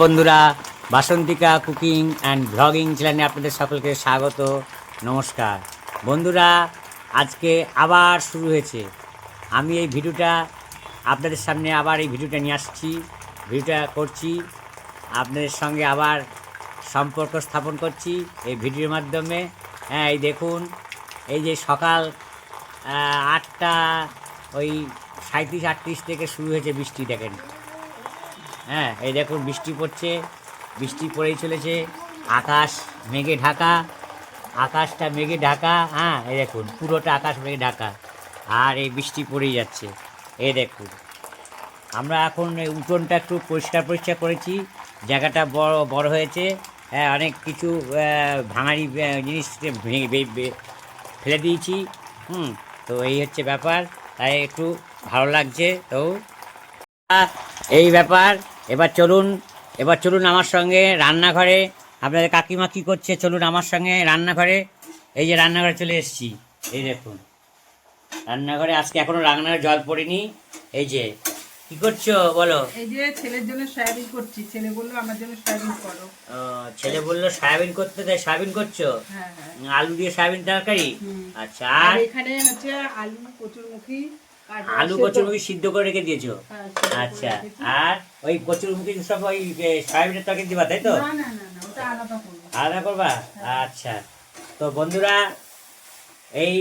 বন্ধুরা, Basantika cooking and vlogging চ্যানেলে আপনাদের সকলকে স্বাগত, নমস্কার। বন্ধুরা, আজকে আবার শুরু হয়েছে। আমি এই ভিডিওটা আপনাদের সামনে আবার এই ভিডিওটা নিয়ে আসছি, ভিডিওটা করছি, আপনাদের সঙ্গে আবার সম্পর্ক স্থাপন করছি এই ভিডিওর মাধ্যমে। হ্যাঁ এই দেখুন, এই যে সকাল আটটা, ওই সাঁত্রিশ আটত্রিশ থেকে শুরু হয়েছে বৃষ্টি, দেখেন। হ্যাঁ এই দেখুন, বৃষ্টি পড়ছে, বৃষ্টি পড়েই চলেছে, আকাশ মেঘে ঢাকা, আকাশটা মেঘে ঢাকা হ্যাঁ এই দেখুন, পুরোটা আকাশ মেঘে ঢাকা, আর এই বৃষ্টি পড়েই যাচ্ছে, এই দেখুন। আমরা এখন এই উঠোনটা একটু পরিষ্কার পরিষ্কার করেছি, জায়গাটা বড় বড় হয়েছে হ্যাঁ অনেক কিছু ভাঙাড়ি জিনিস ফেলে দিয়েছি, হুম, তো এই হচ্ছে ব্যাপার, তাই একটু ভালো লাগছে, তো এই ব্যাপার এবার চলুন এবার চলুন আমার সঙ্গে রান্নাঘরে। আপনাদের কাকিমা কী করছে? চলুন আমার সঙ্গে রান্নাঘরে। এই যে রান্নাঘরে চলে এসেছি। এই দেখুন। রান্নাঘরে আজকে এখনও রান্নার জল পড়েনি। এই যে কি করছ বলো? এই যে ছেলের জন্য সয়াবিন করছি। ছেলে বলল আমার জন্য সয়াবিন করো। ছেলে বলল সয়াবিন করতে তাই সয়াবিন করছ? হ্যাঁ হ্যাঁ। আলু দিয়ে সয়াবিন তরকারি? আচ্ছা আর এখানে হচ্ছে আলু কচুরমুখী আলু কচুরমুখি সিদ্ধ করে রেখে দিয়েছ? হ্যাঁ, আচ্ছা আর ওই কচুরমুখি সব ওই সয়াবিনের তরকারি দিবা তাই তো? না না না না ওটা আলাদা করব। আলাদা করবা? আচ্ছা তো বন্ধুরা এই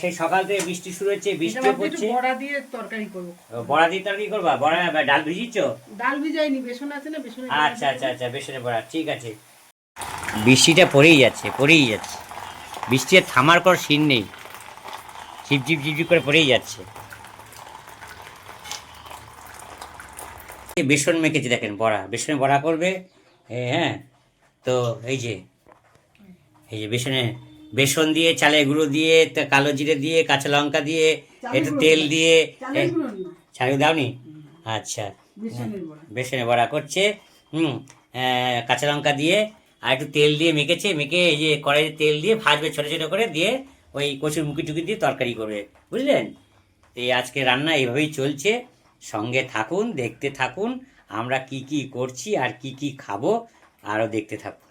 সেই সকাল থেকে বৃষ্টি শুরু হচ্ছে একটু পড়ছে। বড়া দিয়ে তরকারি করব। বড়া দিয়ে তরকারি করবা? বড়া ডাল ভিজিচ্ছ ডাল ভিজাইনি বেসন আছে না বেসনের ডাল আচ্ছা আচ্ছা আচ্ছা বেসনে বড়া ঠিক আছে। বৃষ্টিটা পড়েই যাচ্ছে পড়েই যাচ্ছে। বৃষ্টি থামার পর সিন নেই। ঝিপঝিপ ঝিপঝিপ করে পড়েই যাচ্ছে। এই বেসন মেখেছি দেখেন বড়া। বেসনে বড়া করবে হ্যাঁ তো এই যে এই যে বেসনে বেসন দিয়ে চালের গুঁড়ো দিয়ে কালো জিরে দিয়ে কাঁচা লঙ্কা দিয়ে একটু তেল দিয়ে গুঁড়ো দাওনি? আচ্ছা। বেসনে বড়া করছে হুম কাঁচা লঙ্কা দিয়ে আর একটু তেল দিয়ে মেখেছে মেখে এই যে কড়াইতে তেল দিয়ে ভাজবে ছোটো ছোটো করে দিয়ে ওই কচুর মুখি টুকি দিয়ে তরকারি করবে, বুঝলেন? এই আজকে রান্না এইভাবেই চলছে। সঙ্গে থাকুন, দেখতে থাকুন, আমরা কি কি করছি আর কি কি খাব, আরও দেখতে থাকুন।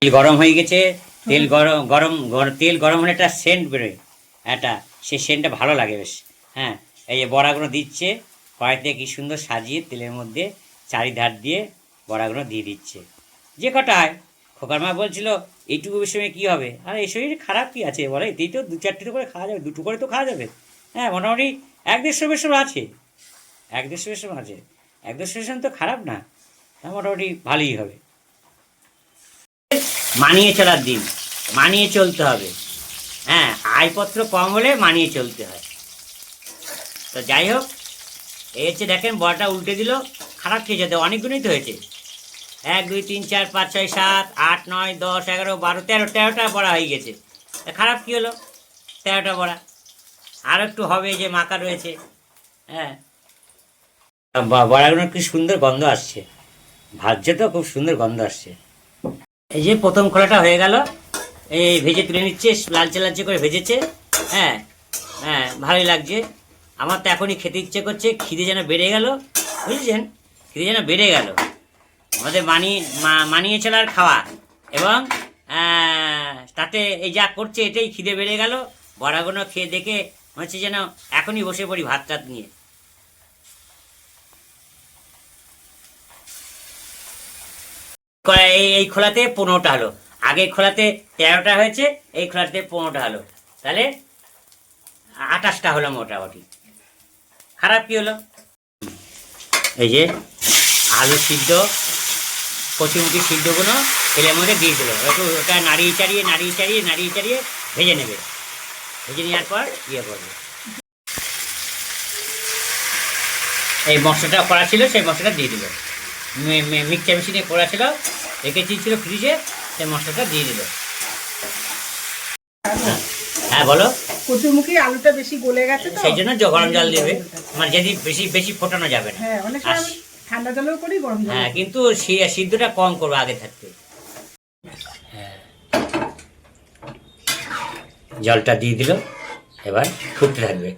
তেল গরম হয়ে গেছে। তেল গরম গরম গর- তেল গরম হলে একটা সেন্ট বেরোয় একটা, সে সেন্টটা ভালো লাগে বেশ। হ্যাঁ এই যে বড়াগুলো দিচ্ছে, কড়াইতে কি সুন্দর সাজিয়ে তেলের মধ্যে চারিধার দিয়ে বড়াগুলো দিয়ে দিচ্ছে। যে কটায় খোকার মা বলছিল, এইটুকু সময় কী হবে? আর, এই শরীরে খারাপ কী আছে? বলে, এতেই তো দু চারটে করে খাওয়া যাবে, দুটো করে তো খাওয়া যাবে। হ্যাঁ মোটামুটি এক দেড়শো বেসন আছে। এক দেড়শো বেসন আছে? এক দেড়শো বেসন তো খারাপ না, তা মোটামুটি ভালোই হবে। মানিয়ে চলার দিন, মানিয়ে চলতে হবে। হ্যাঁ আয়পত্র কম হলে মানিয়ে চলতে হয়। তো যাই হোক, এই হচ্ছে দেখেন বড়টা উল্টে দিল, খারাপ খেয়ে যেতে অনেকগুলোই তো হয়েছে। এক, দুই, তিন, চার, পাঁচ, ছয়, সাত, আট, নয়, দশ, এগারো, বারো, তেরো, তেরোটা বড়া হয়ে গেছে। খারাপ কী হলো? তেরোটা বড়া। আর একটু হবে যে মাকা রয়েছে। হ্যাঁ। বড়াগুলোর কি সুন্দর গন্ধ আসছে। ভাজছে তো খুব সুন্দর গন্ধ আসছে। এই যে প্রথম খোলাটা হয়ে গেল। এই ভেজে তুলে নিচ্ছে, লালচে লালচে করে ভেজেছে। হ্যাঁ হ্যাঁ ভালোই লাগছে। আমার তো এখনই খেতে ইচ্ছে করছে, খিদে যেন বেড়ে গেল। বুঝেছেন? খিদে যেন বেড়ে গেল। আমাদের মানিয়ে মা- মানিয়ে চলার খাওয়া। এবং তাতে এই যা করছে এটাই খিদে বেড়ে গেল। বড়াগুলো খেয়ে দেখে হচ্ছে যেন এখনই বসে পড়ি ভাত টাত নিয়ে। এই এই খোলাতে পনেরোটা হলো আগের খোলাতে তেরোটা হয়েছে, এই খোলাতে পনেরোটা হলো তাহলে আঠাশটা হলো মোটামুটি। খারাপ কি হলো? এই যে আলু সিদ্ধ কচুমুখি সিদ্ধগুলো তেলের মধ্যে দিয়ে দিল একটু ওটা নাড়িয়ে চাড়িয়ে নাড়িয়ে চাড়িয়ে নাড়িয়ে চাড়িয়ে ভেজে নেবে। ভেজে নেওয়ার পর ইয়ে করবে। এই মশলাটা করা ছিল সেই মশলাটা দিয়ে দিল। মিক্সচার মেশিনে করা ছিল রেখেছি ছিল ফ্রিজে সেই মশলাটা দিয়ে দিল। হ্যাঁ বলো। কচুরমুখী আলুটা বেশি গলে গেছে সেই জন্য গরম জল দেবে। মানে যদি বেশি বেশি ফোটানো যাবে না। হ্যাঁ ঠান্ডা জলেও করি গরম জল হ্যাঁ কিন্তু সিদ্ধটা কম করব আগে থাকতে। হ্যাঁ। জলটা দিয়ে দিল এবার ফুটতে থাকবে।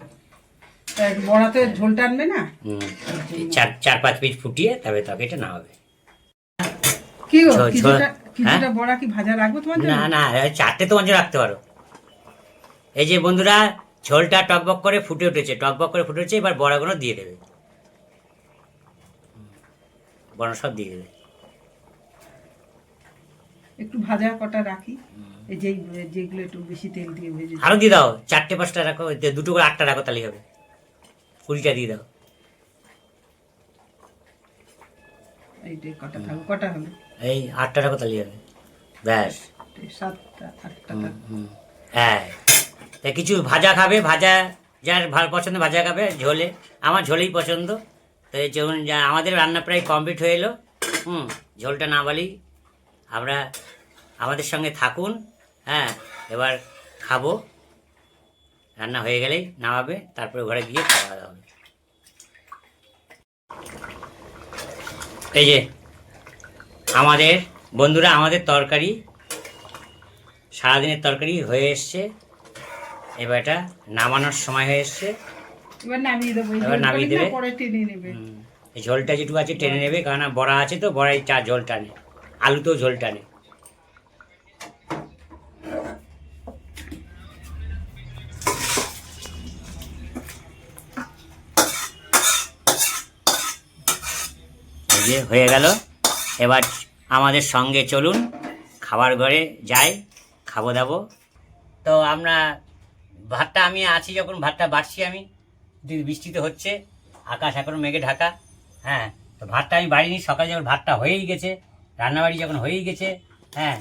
বড়াতে ঝোল টানবে না? চার চার পাঁচ পিস ফুটিয়ে তবে তবে এটা না হবে কি গো কিছুটা হ্যাঁ? বড়া কি ভাজা রাখব তোমার জন্য? না না চারটে তোমার জন্য রাখতে পারো। এই যে বন্ধুরা ঝোলটা টকবক করে ফুটে উঠেছে টকবক করে ফুটে উঠেছে এবার বড়াগুলো দিয়ে দেবে। বড়া সব দিয়ে দেবে। একটু ভাজা কটা রাখি। এই যেই যেগুলো একটু বেশি তেল দিয়ে ভেজে আরও দিয়ে দাও চারটে পাঁচটা রাখো দুটো করে আটটা রাখো তাহলেই হবে। কুড়িটা দিয়ে দাও। এইটাই কটা থাকবে কটা হলো? এই আটটা রাখো তাহলেই হবে। ব্যাস। সাতটা আটটা। হ্যাঁ। তা কিছু ভাজা খাবে ভাজা যার ভালো পছন্দ ভাজা খাবে ঝোলে। আমার ঝোলেই পছন্দ। তো যখন আমাদের রান্না প্রায় কমপ্লিট হয়ে এলো। হুম, ঝোলটা না বলেই আমরা আমাদের সঙ্গে থাকুন হ্যাঁ এবার খাব। রান্না হয়ে গেলেই নামাবে, তারপরে ঘরে গিয়ে খাওয়া দাওয়া হবে। এই যে, আমাদের বন্ধুরা, আমাদের তরকারি, সারাদিনের তরকারি হয়ে এসছে। এবার এটা নামানোর সময় হয়ে এসছে। এবার নামিয়ে দেবো এবার নামিয়ে দেবে। পরে টেনে নেবে। এই ঝোলটা যেটুকু আছে টেনে নেবে কারণ বড়া আছে তো বড়াই চা ঝোল টানে আলুতেও ঝোল টানে যে হয়ে গেল। এবার আমাদের সঙ্গে চলুন খাবার ঘরে যাই খাব দাবো। তো আমরা ভাতটা আমি আছি যখন ভাতটা বাড়ছি আমি। বৃষ্টি তো হচ্ছে। আকাশ এখন মেঘে ঢাকা। হ্যাঁ তো ভাতটা আমি বাড়িনি। সকালে যখন ভাতটা হয়েই গেছে রান্নাবাড়ি যখন হয়েই গেছে হ্যাঁ।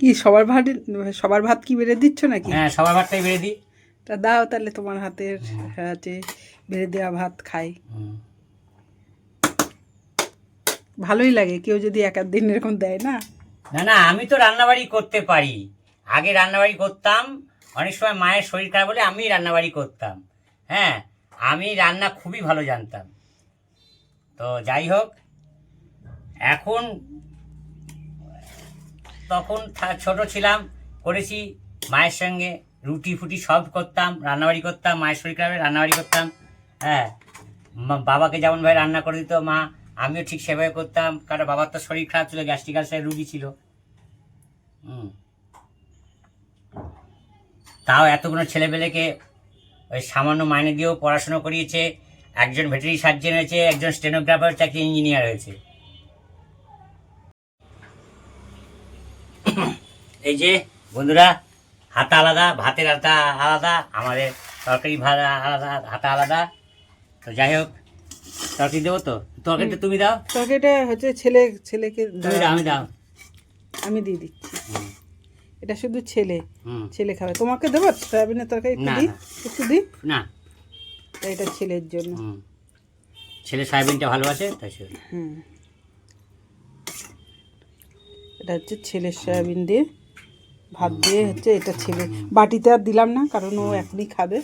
কি সবার ভাত সবার ভাত কি বেড়ে দিচ্ছ নাকি? হ্যাঁ সবার ভাতটাই বেড়ে দিই। তা দাও তাহলে তোমার হাতের হাতে বেড়ে দেওয়া ভাত খাই। ভালোই লাগে কেউ যদি এক দিন এরকম দেয় না। না না আমি তো রান্নাবাড়ি করতে পারি। আগে রান্নাবাড়ি করতাম অনেক সময় মায়ের শরীর খারাপ হলে আমি রান্নাবাড়ি করতাম। হ্যাঁ আমি রান্না খুবই ভালো জানতাম। তো যাই হোক, এখন তখন ছোট ছিলাম, করেছি মায়ের সঙ্গে রুটি ফুটি সব করতাম, রান্নাবাড়ি করতাম, মায়ের শরীর খারাপে রান্নাবাড়ি করতাম হ্যাঁ। বাবাকে যেমন ভাবে রান্না করে দিত মা, আমিও ঠিক সেভাবে করতাম, কারণ বাবার তো শরীর খারাপ ছিল, গ্যাস্ট্রিক আলসারের রুগী ছিল। হুম। তাও এতগুলো ছেলেপেলেকে ওই সামান্য মাইনে দিয়েও পড়াশুনো করিয়েছে। একজন ভেটারি সার্জেন হয়েছে একজন স্টেনোগ্রাফার চাকরি ইঞ্জিনিয়ার হয়েছে। এই যে বন্ধুরা হাতা আলাদা ভাতের হাতা আলাদা আমাদের তরকারি ভাত আলাদা হাতা আলাদা। তো যাই হোক তরকারি দেবো তো? তরকারিটা তুমি দাও। তরকারিটা হচ্ছে ছেলে ছেলেকে আমি দাও। আমি দিয়ে দিচ্ছি। এটা শুধু ছেলে। ছেলে খাবে। তোমাকে দেবো? সয়াবিনের তরকারি একটু দিই? একটু দিই? না। এটা ছেলের জন্য। ছেলে সয়াবিনটা ভালোবাসে তাই হুম। এটা হচ্ছে ছেলের সয়াবিন দিয়ে ভাত দিয়ে হচ্ছে এটা ছেলে বাটিতে আর দিলাম না কারণ ও এখনই খাবে।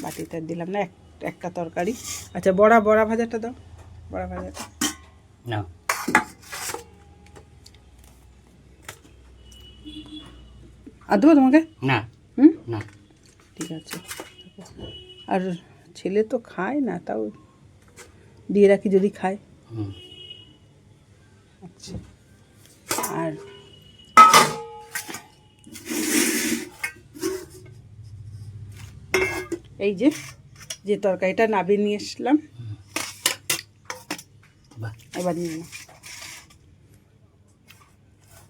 বাটিতে আর দিলাম না এক একটা তরকারি। আচ্ছা বড়া বড়া ভাজাটা দাও। বড়া ভাজাটা। না। আর দেবো তোমাকে? না হুম? না। ঠিক আছে। আর ছেলে তো খায় না তাও দিয়ে রাখি যদি খায়। হুম। আচ্ছা। আর এই যে যে তরকারিটা নাবিয়ে নিয়ে এসলাম। এবার নিয়ে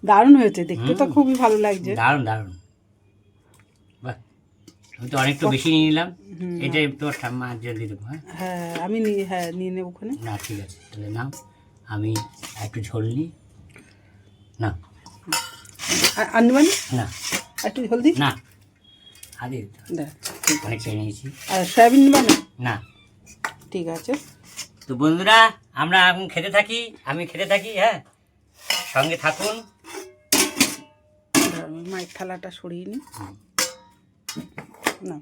দারুণ হয়েছে দেখতে তো খুবই ভালো লাগছে। দারুণ দারুণ। আমি তো অনেকটা বেশি নিয়ে নিলাম। এটাই তোমার ঠাম্মা জল দিয়ে দেবো হ্যাঁ? হ্যাঁ আমি নিয়ে হ্যাঁ নিয়ে নেব ওখানে। না ঠিক আছে তাহলে নাও। আমি একটু ঝোল নিই। না। আর- আর না। একটু জলদি না। আদি দেখ ঠিক অনেক খেয়ে নিয়েছি আর সয়াবিন নেবেন না। ঠিক আছে। তো বন্ধুরা আমরা এখন খেতে থাকি আমি খেতে থাকি হ্যাঁ? সঙ্গে থাকুন। আমি মায়ের থালাটা সরিয়ে নিই। না।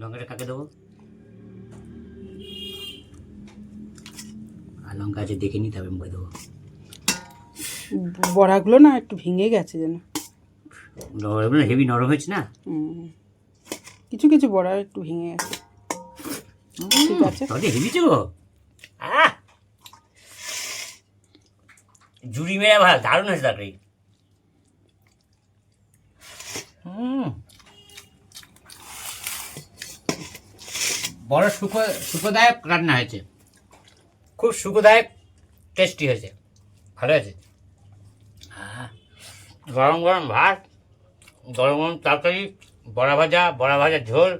লঙ্কাটা কাকে দেবো? আর লঙ্কা আছে দেখে নিই তবে মুখে দেবো। বড়াগুলো না একটু ভেঙে গেছে যেন। হেভি নরম হয়েছে না? কিছু কিছু বড়া একটু ভেঙে গেছে। ঠিক আছে। তাহলে হেভি তো। জুড়ি মেরে ভাত দারুণ হয়েছে তরকারি বড় সুখ সুখদায়ক রান্না হয়েছে। খুব সুখদায়ক টেস্টি হয়েছে। ভালো হয়েছে। গরম গরম ভাত, গরম গরম তরকারি, বড়া ভাজা বড়া ভাজা ঝোল।